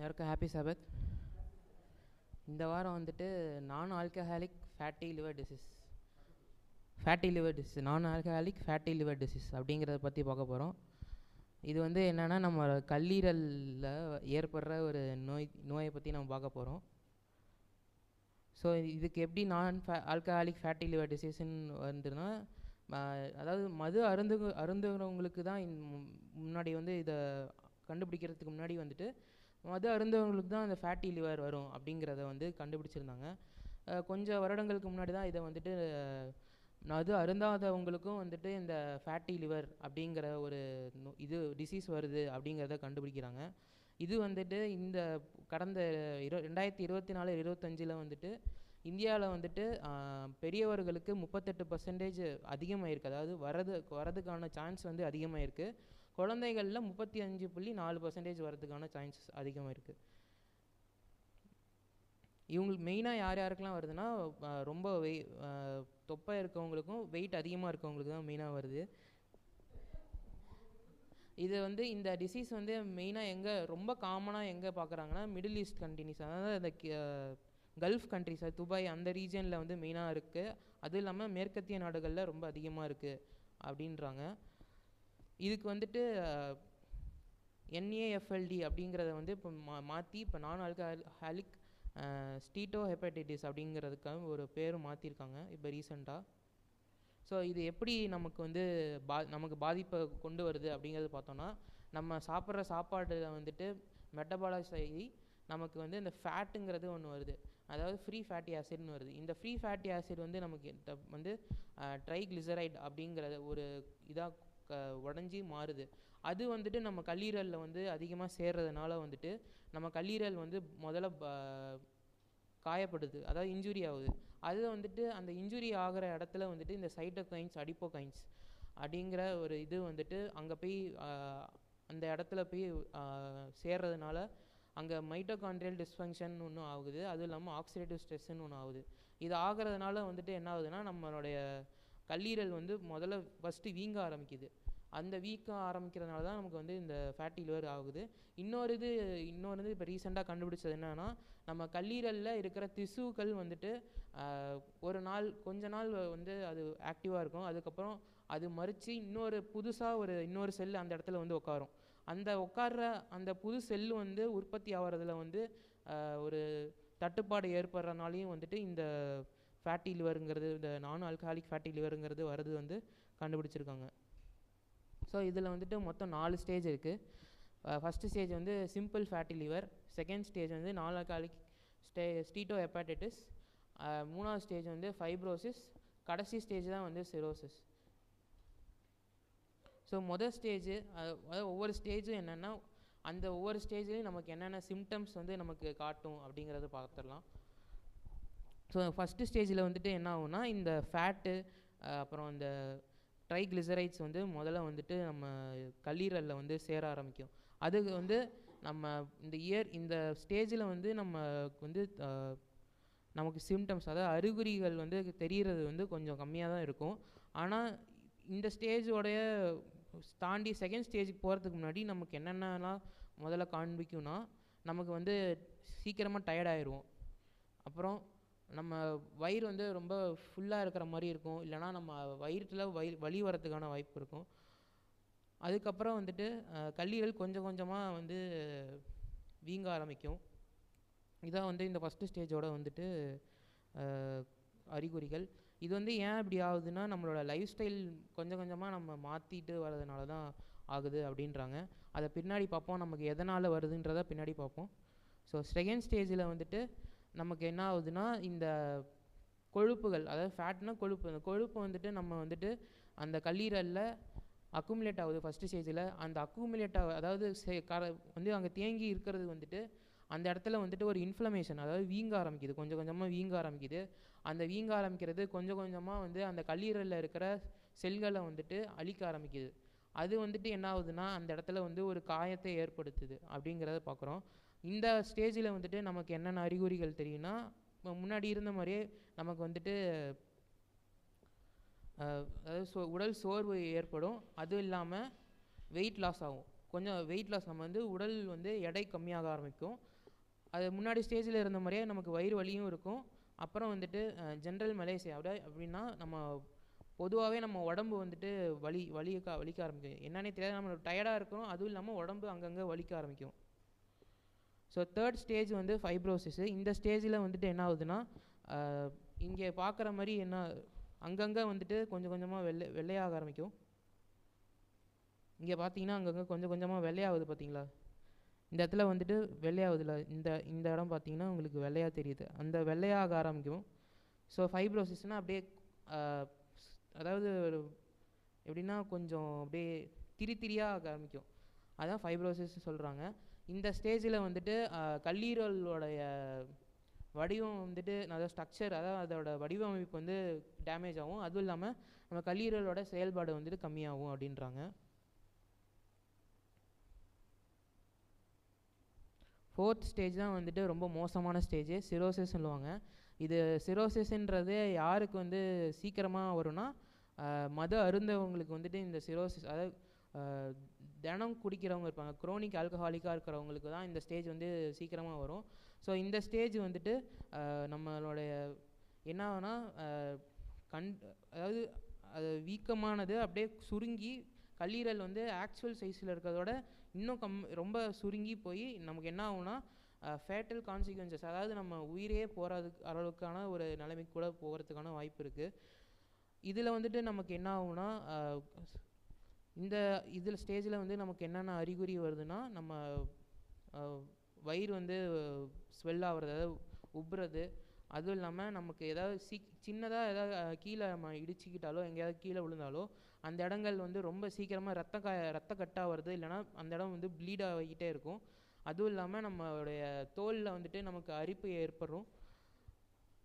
எல்லாருக்கும் happy Sabbath இந்த வாரம் வந்துட்டு non alcoholic fatty liver disease fatty liver disease non alcoholic fatty liver disease அப்படிங்கிறத பற்றி பார்க்க போகிறோம் இது வந்து என்னென்னா நம்ம கல்லீரலில் ஏற்படுற ஒரு நோய் நோயை பற்றி நம்ம பார்க்க போகிறோம் ஸோ இதுக்கு எப்படி நான் ஃபே ஆல்கஹாலிக் ஃபேட்டி லிவர் டிசீஸ்ன்னு வந்துன்னா அதாவது மது அருந்து அருந்துகிறவங்களுக்கு தான் முன்னாடி வந்து இதை கண்டுபிடிக்கிறதுக்கு முன்னாடி வந்துட்டு மது அருந்தவங்களுக்கு தான் அந்த ஃபேட்டி லிவர் வரும் அப்படிங்கிறத வந்து கண்டுபிடிச்சிருந்தாங்க. கொஞ்சம் வருடங்களுக்கு முன்னாடி தான் இதை வந்துட்டு மது அருந்தாதவங்களுக்கும் வந்துட்டு இந்த ஃபேட்டி லிவர் அப்படிங்கிற ஒரு இது டிசீஸ் வருது அப்படிங்கிறத கண்டுபிடிக்கிறாங்க. இது வந்துட்டு இந்த கடந்த இரு ரெண்டாயிரத்தி இருபத்தி நாலு இருபத்தஞ்சில் வந்துட்டு இந்தியாவில் வந்துட்டு பெரியவர்களுக்கு முப்பத்தெட்டு பர்சன்டேஜ் அதிகமாகிருக்கு அதாவது வரது வரதுக்கான சான்ஸ் வந்து அதிகமாயிருக்கு. குழந்தைகளில் முப்பத்தி அஞ்சு புள்ளி நாலு பர்சன்டேஜ் வரதுக்கான சான்சஸ் அதிகமாக இருக்குது இவங்களுக்கு மெயினாக யார் யாருக்கெல்லாம் வருதுன்னா ரொம்ப வெய் தொப்பாக தொப்பை இருக்கவங்களுக்கும் வெயிட் அதிகமாக இருக்கவங்களுக்கு தான் மெயினாக வருது. இது வந்து இந்த டிசீஸ் வந்து மெயினாக எங்கே ரொம்ப காமனாக எங்கே பார்க்குறாங்கன்னா மிடில் ஈஸ்ட் கண்டினியூஸ் அதாவது இந்த கி- கல்ஃப் கண்ட்ரிஸ் துபாய் அந்த ரீஜனில் வந்து மெயினாக இருக்குது அதுவும் இல்லாமல் மேற்கத்திய நாடுகளில் ரொம்ப அதிகமாக இருக்குது அப்படின்றாங்க. இதுக்கு வந்துட்டு என்ஏஎஃப்எல்டி அப்படிங்கிறத வந்து இப்போ மா மாற்றி இப்போ நான் ஆல்கஹாலிக் ஸ்டீட்டோ ஹெப்படைட்டிஸ் அப்படிங்கிறதுக்காக ஒரு பேர் மாற்றிருக்காங்க இப்போ ரீசெண்டாக ஸோ இது எப்படி நமக்கு வந்து பா நமக்கு பாதிப்பை கொண்டு வருது அப்படிங்கிறது பார்த்தோன்னா நம்ம சாப்பிட்ற சாப்பாடில் வந்துட்டு மெட்டபாலைஸ் ஆகி நமக்கு வந்து இந்த ஃபேட்டுங்கிறது ஒன்று வருது. அதாவது ஃப்ரீ ஃபேட்டி ஆசிட்னு வருது. இந்த ஃப்ரீ ஃபேட்டி ஆசிட் வந்து நமக்கு வந்து ட்ரைக்ளிசரைட் அப்படிங்கிறத ஒரு இதாக க உடஞ்சி மாறுது. அது வந்துட்டு நம்ம கல்லீரலில் வந்து அதிகமாக சேர்றதுனால வந்துட்டு நம்ம கல்லீரல் வந்து முதல்ல காயப்படுது. அதாவது இன்ஜுரி ஆகுது. அது வந்துட்டு அந்த இன்ஜுரி ஆகிற இடத்துல வந்துட்டு இந்த சைட்டோகைன்ஸ் அடிப்போகைன்ஸ் அப்படிங்கிற ஒரு இது வந்துட்டு அங்கே போய் அந்த இடத்துல போய் சேர்றதுனால அங்கே மைட்டோகான்ட்ரியல் டிஸ்ஃபங்க்ஷன் ஒன்று ஆகுது. அதுவும் இல்லாமல் ஆக்சிடேட்டிவ் ஸ்ட்ரெஸ்ஸுன்னு ஒன்று ஆகுது. இது ஆகிறதுனால வந்துட்டு என்ன ஆகுதுன்னா நம்மளுடைய கல்லீரல் வந்து முதல்ல ஃபஸ்ட்டு வீங்க ஆரம்பிக்குது. அந்த வீக்கம் ஆரம்பிக்கிறதுனால தான் நமக்கு வந்து இந்த ஃபேட்டி லிவர் ஆகுது. இன்னொரு இது இன்னொரு இது இப்போ ரீசெண்டாக கண்டுபிடிச்சது என்னென்னா நம்ம கல்லீரலில் இருக்கிற திசுக்கள் வந்துட்டு ஒரு நாள் கொஞ்ச நாள் வந்து அது ஆக்டிவாக இருக்கும். அதுக்கப்புறம் அது மறித்து இன்னொரு புதுசாக ஒரு இன்னொரு செல் அந்த இடத்துல வந்து உட்காரும். அந்த உட்கார்ற அந்த புது செல்லு வந்து உற்பத்தி ஆகிறதுல வந்து ஒரு தட்டுப்பாடு ஏற்படுறனாலையும் வந்துட்டு இந்த ஃபேட்டி லிவருங்கிறது இந்த நான் ஆல்கஹாலிக் ஃபேட்டி லிவருங்கிறது வர்றது வந்து கண்டுபிடிச்சிருக்காங்க. ஸோ இதில் வந்துட்டு மொத்தம் நாலு ஸ்டேஜ் இருக்குது ஃபஸ்ட்டு ஸ்டேஜ் வந்து simple fatty liver second stage வந்து நான் ஆல்கஹாலிக் ஸ்டே ஸ்டீட்டோ ஹெப்பாட்டிட்டிஸ் மூணாவது ஸ்டேஜ் வந்து ஃபைப்ரோசிஸ் கடைசி ஸ்டேஜ் தான் வந்து சிரோசிஸ் ஸோ மொதல் ஸ்டேஜு அதாவது ஒவ்வொரு ஸ்டேஜும் என்னென்னா அந்த ஒவ்வொரு ஸ்டேஜ்லேயும் நமக்கு என்னென்ன சிம்டம்ஸ் வந்து நமக்கு காட்டும் அப்படிங்கிறத பார்த்துடலாம் ஸோ ஃபஸ்ட்டு ஸ்டேஜில் வந்துட்டு என்ன ஆகும்னா இந்த ஃபேட்டு அப்புறம் இந்த ட்ரைக்ளிசரைட்ஸ் வந்து முதல்ல வந்துட்டு நம்ம கல்லீரலில் வந்து சேர ஆரம்பிக்கும். அதுக்கு வந்து நம்ம இந்த இயர் இந்த ஸ்டேஜில் வந்து நம்ம வந்து நமக்கு சிம்டம்ஸ் அதாவது அறிகுறிகள் வந்து தெரிகிறது வந்து கொஞ்சம் கம்மியாக தான் இருக்கும். ஆனால் இந்த ஸ்டேஜோடைய தாண்டி செகண்ட் ஸ்டேஜுக்கு போகிறதுக்கு முன்னாடி நமக்கு என்னென்னலாம் முதல்ல காண்பிக்கும்னா நமக்கு வந்து சீக்கிரமாக டயர்ட் ஆயிடுவோம் அப்புறம் நம்ம வயிறு வந்து ரொம்ப ஃபுல்லாக இருக்கிற மாதிரி இருக்கும். இல்லைனா நம்ம வயிற்றில் வயி வலி வரத்துக்கான வாய்ப்பு இருக்கும். அதுக்கப்புறம் வந்துட்டு கல்லீரல் கொஞ்சம் கொஞ்சமாக வந்து வீங்க ஆரம்பிக்கும். இதான் வந்து இந்த ஃபஸ்ட்டு ஸ்டேஜோட வந்துட்டு அறிகுறிகள். இது வந்து ஏன் இப்படி ஆகுதுன்னா நம்மளோட லைஃப் ஸ்டைல் கொஞ்சம் கொஞ்சமாக நம்ம மாற்றிட்டு வர்றதுனால தான் ஆகுது அப்படின்றாங்க. அதை பின்னாடி பார்ப்போம் நமக்கு எதனால் வருதுன்றதை பின்னாடி பார்ப்போம். ஸோ செகண்ட் ஸ்டேஜில் வந்துட்டு நமக்கு என்ன ஆகுதுன்னா இந்த கொழுப்புகள் அதாவது ஃபேட்னா கொழுப்பு. அந்த கொழுப்பு வந்துட்டு நம்ம வந்துட்டு அந்த கல்லீரலில் அக்குமுலேட் ஆகுது ஃபஸ்ட்டு ஸ்டேஜில் அந்த அக்குமுலேட் ஆக அதாவது சே கர வந்து அங்கே தேங்கி இருக்கிறது வந்துட்டு அந்த இடத்துல வந்துட்டு ஒரு இன்ஃப்ளமேஷன் அதாவது வீங்க ஆரம்பிக்குது. கொஞ்சம் கொஞ்சமாக வீங்க ஆரம்பிக்குது. அந்த வீங்க ஆரம்பிக்கிறது கொஞ்சம் கொஞ்சமாக வந்து அந்த கல்லீரலில் இருக்கிற செல்களை வந்துட்டு அழிக்க ஆரம்பிக்குது. அது வந்துட்டு என்ன ஆகுதுன்னா அந்த இடத்துல வந்து ஒரு காயத்தை ஏற்படுத்துது அப்படிங்கிறத பார்க்குறோம் இந்த ஸ்டேஜில் வந்துட்டு நமக்கு என்னென்ன அறிகுறிகள் தெரியும்னா இப்போ முன்னாடி இருந்த மாதிரியே நமக்கு வந்துட்டு அதாவது சோ உடல் சோர்வு ஏற்படும். அதுவும் இல்லாமல் வெயிட் லாஸ் ஆகும். கொஞ்சம் வெயிட் லாஸ் நம்ம வந்து உடல் வந்து எடை கம்மியாக ஆரம்பிக்கும். அது முன்னாடி ஸ்டேஜில் இருந்த மாதிரியே நமக்கு வயிறு வலியும் இருக்கும். அப்புறம் வந்துட்டு ஜென்ரல் மலேசியா விட அப்படின்னா நம்ம பொதுவாகவே நம்ம உடம்பு வந்துட்டு வலி வலிக்க வலிக்க ஆரம்பிக்கும். என்னன்னே தெரியாது. நம்ம டயர்டாக இருக்கிறோம் அதுவும் இல்லாமல் உடம்பு அங்கங்கே வலிக்க ஆரம்பிக்கும். ஸோ தேர்ட் ஸ்டேஜ் வந்து ஃபைப்ரோசிஸு இந்த ஸ்டேஜில் வந்துட்டு என்ன ஆகுதுன்னா இங்கே பார்க்குற மாதிரி என்ன அங்கங்கே வந்துட்டு கொஞ்சம் கொஞ்சமாக வெள்ளை வெள்ளையாக ஆரம்பிக்கும். இங்கே பார்த்தீங்கன்னா அங்கங்கே கொஞ்சம் கொஞ்சமாக வெள்ளையாகுது பார்த்தீங்களா? இந்த இடத்துல வந்துட்டு வெள்ளையாகுதுல இந்த இந்த இடம் பார்த்தீங்கன்னா உங்களுக்கு வெள்ளையாக தெரியுது. அந்த வெள்ளையாக ஆரம்பிக்கும். ஸோ ஃபைப்ரோசிஸ்னால் அப்படியே அதாவது ஒரு எப்படின்னா கொஞ்சம் அப்படியே திரி திரியாக ஆக ஆரம்பிக்கும். அதான் ஃபைப்ரோசிஸ் சொல்கிறாங்க இந்த ஸ்டேஜில் வந்துட்டு கல்லீரலோடைய வடிவம் வந்துட்டு அதாவது ஸ்ட்ரக்சர் அதாவது அதோட வடிவமைப்பு வந்து டேமேஜ் ஆகும். அதுவும் இல்லாமல் நம்ம கல்லீரலோட செயல்பாடு வந்துட்டு கம்மியாகும் அப்படின்றாங்க. ஃபோர்த் ஸ்டேஜ் தான் வந்துட்டு ரொம்ப மோசமான ஸ்டேஜ் சிரோசிஸ் சொல்லுவாங்க. இது சிரோசிஸ்ன்றது யாருக்கு வந்து சீக்கிரமாக வரும்னா மது அருந்தவங்களுக்கு வந்துட்டு இந்த சிரோசிஸ் அதாவது தினம் குடிக்கிறவங்க இருப்பாங்க. குரோனிக் ஆல்கஹாலிக்காக இருக்கிறவங்களுக்கு தான் இந்த ஸ்டேஜ் வந்து சீக்கிரமாக வரும். ஸோ இந்த ஸ்டேஜ் வந்துட்டு நம்மளுடைய என்ன ஆகும்னா கண் அதாவது அது வீக்கமானது அப்படியே சுருங்கி கல்லீரல் வந்து ஆக்சுவல் சைஸில் இருக்கிறதோட இன்னும் கம் ரொம்ப சுருங்கி போய் நமக்கு என்ன ஆகுனா ஃபேட்டல் கான்சிக்வன்சஸ் அதாவது நம்ம உயிரே போகிறதுக்கு அளவுக்கான ஒரு நிலைமைக்கு கூட போகிறதுக்கான வாய்ப்பு இருக்குது இதில் வந்துட்டு நமக்கு என்ன ஆகுனா இந்த இதில் ஸ்டேஜில் வந்து நமக்கு என்னென்ன அறிகுறி வருதுன்னா நம்ம வயிறு வந்து ஸ்வெல் ஆகிறது அதாவது உப்புறது அதுவும் இல்லாமல் நமக்கு ஏதாவது சீக் சின்னதாக ஏதாவது கீழே நம்ம இடிச்சிக்கிட்டாலோ எங்கேயாவது கீழே விழுந்தாலோ அந்த இடங்கள் வந்து ரொம்ப சீக்கிரமாக ரத்த கா ரத்த கட்டாக வருது அந்த இடம் வந்து ப்ளீட் ஆகிக்கிட்டே இருக்கும். அதுவும் இல்லாமல் நம்மளுடைய தோலில் வந்துட்டு நமக்கு அரிப்பு ஏற்படும்.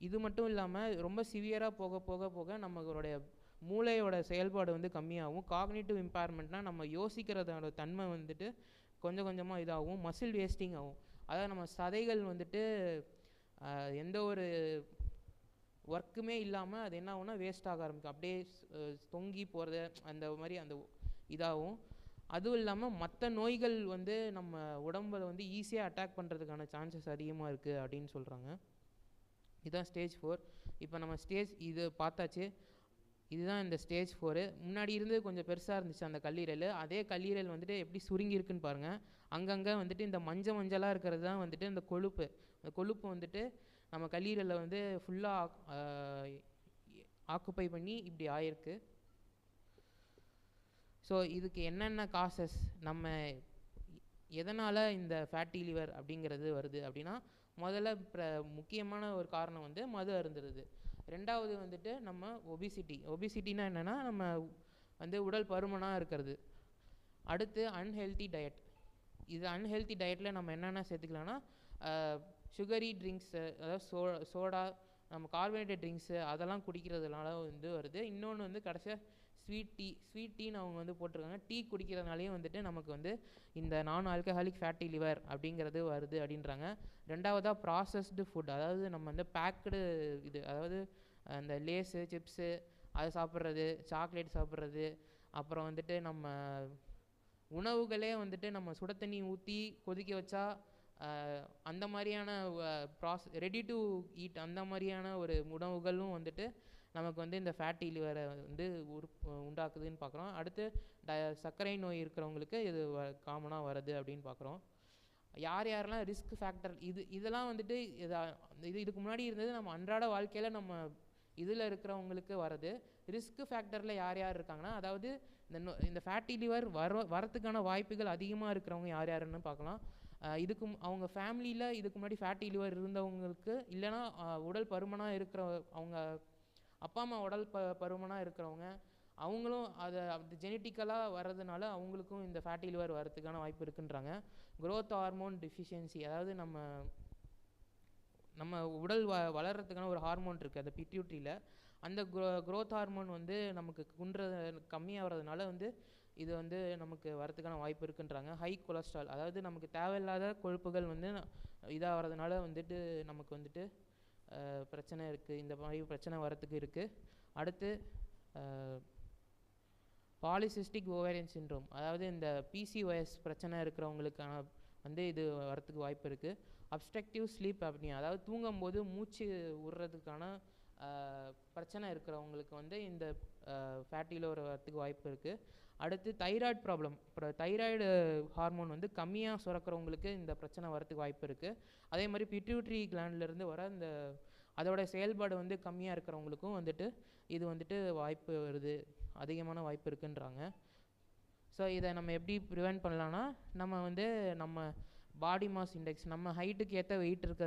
இது மட்டும் இல்லாமல் ரொம்ப சிவியராக போக போக போக நம்மளுடைய மூளையோட செயல்பாடு வந்து கம்மியாகும். காக்னேட்டிவ் இம்பேர்மெண்ட்னால் நம்ம யோசிக்கிறதோட தன்மை வந்துட்டு கொஞ்சம் கொஞ்சமாக இதாகும். மசில் வேஸ்டிங் ஆகும். அதாவது நம்ம சதைகள் வந்துட்டு எந்த ஒரு ஒர்க்குமே இல்லாமல் அது என்ன ஆகும்னா வேஸ்ட் ஆக ஆரம்பிக்கும். அப்படியே தொங்கி போகிறது அந்த மாதிரி அந்த இதாகும். அதுவும் இல்லாமல் மற்ற நோய்கள் வந்து நம்ம உடம்பில் வந்து ஈஸியாக அட்டாக் பண்ணுறதுக்கான சான்சஸ் அதிகமாக இருக்குது அப்படின்னு சொல்கிறாங்க இதுதான் ஸ்டேஜ் ஃபோர் இப்போ நம்ம ஸ்டேஜ் இது பார்த்தாச்சு. இதுதான் இந்த ஸ்டேஜ் ஃபோரு முன்னாடி இருந்து கொஞ்சம் பெருசாக இருந்துச்சு அந்த கல்லீரல். அதே கல்லீரல் வந்துட்டு எப்படி சுருங்கியிருக்குன்னு பாருங்கள் அங்கங்கே வந்துட்டு இந்த மஞ்சள் மஞ்சளாக இருக்கிறது தான் வந்துட்டு இந்த கொழுப்பு. அந்த கொழுப்பு வந்துட்டு நம்ம கல்லீரலில் வந்து ஃபுல்லாக ஆக்குப்பை பண்ணி இப்படி ஆயிருக்கு. ஸோ இதுக்கு என்னென்ன காசஸ் நம்ம எதனால் இந்த ஃபேட்டி லிவர் அப்படிங்கிறது வருது அப்படின்னா முதல்ல ப்ர முக்கியமான ஒரு காரணம் வந்து மது அருந்துறது. ரெண்டாவது வந்துட்டு நம்ம ஒபிசிட்டி ஒபிசிட்டினா என்னென்னா நம்ம வந்து உடல் பருமனாக இருக்கிறது. அடுத்து அன்ஹெல்தி டயட் இது அன்ஹெல்தி டயட்டில் நம்ம என்னென்ன சேர்த்துக்கலாம்னா சுகரி ட்ரிங்க்ஸு அதாவது சோ சோடா நம்ம கார்பனேட்டட் ட்ரிங்க்ஸு அதெல்லாம் குடிக்கிறதுனால வந்து வருது. இன்னொன்று வந்து கடைசியாக ஸ்வீட் டீ ஸ்வீட் டீன்னு அவங்க வந்து போட்டிருக்காங்க. டீ குடிக்கிறதுனாலையும் வந்துட்டு நமக்கு வந்து இந்த நான் ஆல்கஹாலிக் ஃபேட்டி லிவர் அப்படிங்கிறது வருது அப்படின்றாங்க. ரெண்டாவதாக ப்ராசஸ்டு ஃபுட் அதாவது நம்ம வந்து பேக்கடு இது அதாவது அந்த லேஸு சிப்ஸு அது சாப்பிட்றது சாக்லேட் சாப்பிட்றது அப்புறம் வந்துட்டு நம்ம உணவுகளே வந்துட்டு நம்ம சுட தண்ணி ஊற்றி கொதிக்க வச்சா அந்த மாதிரியான ப்ராஸ் ரெடி டு ஈட் அந்த மாதிரியான ஒரு உணவுகளும் வந்துட்டு நமக்கு வந்து இந்த ஃபேட்டி லிவரை வந்து உரு உண்டாக்குதுன்னு பார்க்குறோம் அடுத்து ட சர்க்கரை நோய் இருக்கிறவங்களுக்கு இது வ காமனாக வருது அப்படின்னு பார்க்குறோம் யார் யாரெல்லாம் ரிஸ்க் ஃபேக்டர் இது இதெல்லாம் வந்துட்டு இதா இது இதுக்கு முன்னாடி இருந்தது நம்ம அன்றாட வாழ்க்கையில் நம்ம இதில் இருக்கிறவங்களுக்கு வரது ரிஸ்க் ஃபேக்டரில் யார் யார் இருக்காங்கன்னா அதாவது இந்த இந்த ஃபேட்டி லிவர் வர வரத்துக்கான வாய்ப்புகள் அதிகமாக இருக்கிறவங்க யார் யாருன்னு பார்க்கலாம் இதுக்கு அவங்க ஃபேமிலியில் இதுக்கு முன்னாடி ஃபேட்டி லிவர் இருந்தவங்களுக்கு இல்லைன்னா உடல் பருமனாக இருக்கிற அவங்க அப்பா அம்மா உடல் ப பருமனாக இருக்கிறவங்க அவங்களும் அதை அது ஜெனட்டிக்கலாக வர்றதுனால அவங்களுக்கும் இந்த ஃபேட்டி லிவர் வரதுக்கான வாய்ப்பு இருக்குன்றாங்க. குரோத் ஹார்மோன் டிஃபிஷியன்சி அதாவது நம்ம நம்ம உடல் வ வளர்கிறதுக்கான ஒரு ஹார்மோன் இருக்குது அந்த பிட்யூட்ரியில் அந்த க்ரோ க்ரோத் ஹார்மோன் வந்து நமக்கு குன்றது கம்மியாகிறதுனால வந்து இது வந்து நமக்கு வரதுக்கான வாய்ப்பு இருக்குன்றாங்க. ஹை கொலஸ்ட்ரால் அதாவது நமக்கு தேவையில்லாத கொழுப்புகள் வந்து இதாகிறதுனால வந்துட்டு நமக்கு வந்துட்டு பிரச்சனை இருக்குது இந்த மாதிரி பிரச்சனை வரத்துக்கு இருக்குது அடுத்து பாலிசிஸ்டிக் ஓவேரியன் சின்ரோம் அதாவது இந்த பிசிஓஎஸ் பிரச்சனை இருக்கிறவங்களுக்கான வந்து இது வரத்துக்கு வாய்ப்பு இருக்குது அப்ஸ்ட்ரக்டிவ் ஸ்லீப் apnea. அதாவது தூங்கும்போது மூச்சு விடுறதுக்கான பிரச்சனை இருக்கிறவங்களுக்கு வந்து இந்த ஃபேட்டியில் வரத்துக்கு வாய்ப்பு இருக்குது அடுத்து தைராய்டு ப்ராப்ளம் அப்புறம் தைராய்டு ஹார்மோன் வந்து கம்மியாக சுரக்கிறவங்களுக்கு இந்த பிரச்சனை வரத்துக்கு வாய்ப்பு இருக்குது அதே மாதிரி பிட்யூட்ரி கிளாண்ட்லேருந்து வர இந்த அதோட செயல்பாடு வந்து கம்மியாக இருக்கிறவங்களுக்கும் வந்துட்டு இது வந்துட்டு வாய்ப்பு வருது. அதிகமான வாய்ப்பு இருக்குன்றாங்க. ஸோ இதை நம்ம எப்படி ப்ரிவென்ட் பண்ணலான்னா நம்ம வந்து நம்ம பாடி மாஸ் இண்டெக்ஸ் நம்ம ஹைட்டுக்கு ஏற்ற வெயிட் இருக்க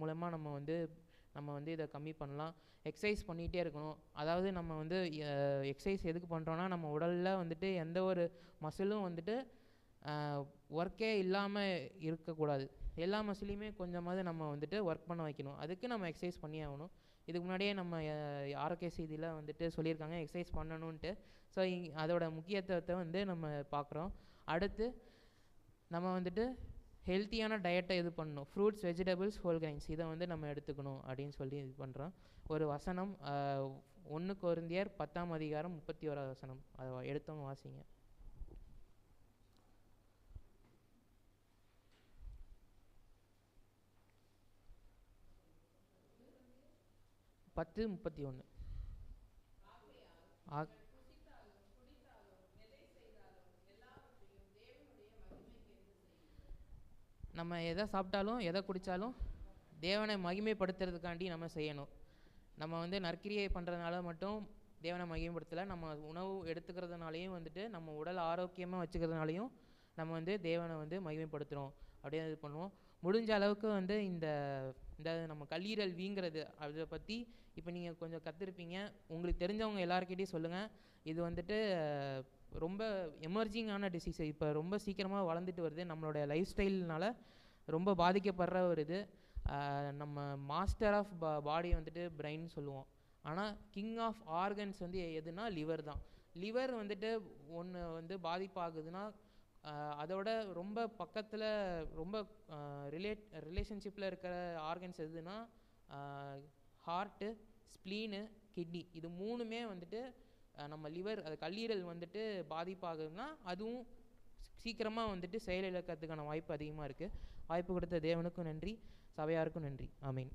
மூலமாக நம்ம வந்து நம்ம வந்து இதை கம்மி பண்ணலாம். எக்ஸசைஸ் பண்ணிகிட்டே இருக்கணும். அதாவது நம்ம வந்து எக்ஸசைஸ் எதுக்கு பண்ணுறோன்னா நம்ம உடலில் வந்துட்டு எந்த ஒரு மசிலும் வந்துட்டு ஒர்க்கே இல்லாமல் இருக்கக்கூடாது. எல்லா மசிலையுமே கொஞ்சமாவது நம்ம வந்துட்டு ஒர்க் பண்ண வைக்கணும். அதுக்கு நம்ம எக்ஸசைஸ் பண்ணி ஆகணும். இதுக்கு முன்னாடியே நம்ம ஆரோக்கிய செய்தியில் வந்துட்டு சொல்லியிருக்காங்க எக்ஸசைஸ் பண்ணணுன்ட்டு ஸோ அதோட முக்கியத்துவத்தை வந்து நம்ம பார்க்குறோம். அடுத்து நம்ம வந்துட்டு ஹெல்த்தியான டயட்டை இது பண்ணணும். ஃப்ரூட்ஸ் வெஜிடபிள்ஸ் ஹோல் கிரைன்ஸ் இதை வந்து நம்ம எடுத்துக்கணும் அப்படின்னு சொல்லி இது பண்ணுறோம் ஒரு வசனம் ஒன்று குருந்தியர் பத்தாம் அதிகாரம் முப்பத்தி ஓராவது வசனம். அதை எடுத்தோம் எடுத்தவங்க வாசிங்க. பத்து முப்பத்தி ஒன்று நம்ம எதை சாப்பிட்டாலும் எதை குடித்தாலும் தேவனை மகிமைப்படுத்துறதுக்காண்டி நம்ம செய்யணும். நம்ம வந்து நற்கிரியை பண்ணுறதுனால மட்டும் தேவனை மகிமைப்படுத்தலை. நம்ம உணவு எடுத்துக்கிறதுனாலையும் வந்துட்டு நம்ம உடல் ஆரோக்கியமாக வச்சுக்கிறதுனாலையும் நம்ம வந்து தேவனை வந்து மகிமைப்படுத்துகிறோம் அப்படியே இது பண்ணுவோம். முடிஞ்ச அளவுக்கு வந்து இந்த இந்த நம்ம கல்லீரல் வீங்கிறது அதை பற்றி இப்போ நீங்கள் கொஞ்சம் கற்றுருப்பீங்க உங்களுக்கு தெரிஞ்சவங்க எல்லாருக்கிட்டையும் சொல்லுங்கள் இது வந்துட்டு ரொம்ப எமர்ஜிங்கான டிசீஸ் இப்போ ரொம்ப சீக்கிரமாக வளர்ந்துட்டு வருது. நம்மளுடைய லைஃப் ஸ்டைல்னால் ரொம்ப பாதிக்கப்படுற ஒரு இது. நம்ம மாஸ்டர் ஆஃப் பா பாடி வந்துட்டு பிரெயின் சொல்லுவோம். ஆனால் கிங் ஆஃப் ஆர்கன்ஸ் வந்து எதுனா லிவர் தான். லிவர் வந்துட்டு ஒன்று வந்து பாதிப்பாகுதுன்னா அதோட ரொம்ப பக்கத்தில் ரொம்ப ரிலேட் ரிலேஷன்ஷிப்பில் இருக்கிற ஆர்கன்ஸ் எதுனா ஹார்ட்டு ஸ்ப்ளீனு கிட்னி இது மூணுமே வந்துட்டு நம்ம லிவர் அது கல்லீரல் வந்துட்டு பாதிப்பாகுதுன்னா அதுவும் சீக்கிரமாக வந்துட்டு செயலிழக்கிறதுக்கான வாய்ப்பு அதிகமாக இருக்குது வாய்ப்பு கொடுத்த தேவனுக்கும் நன்றி சபையாருக்கும் நன்றி. ஆமீன்.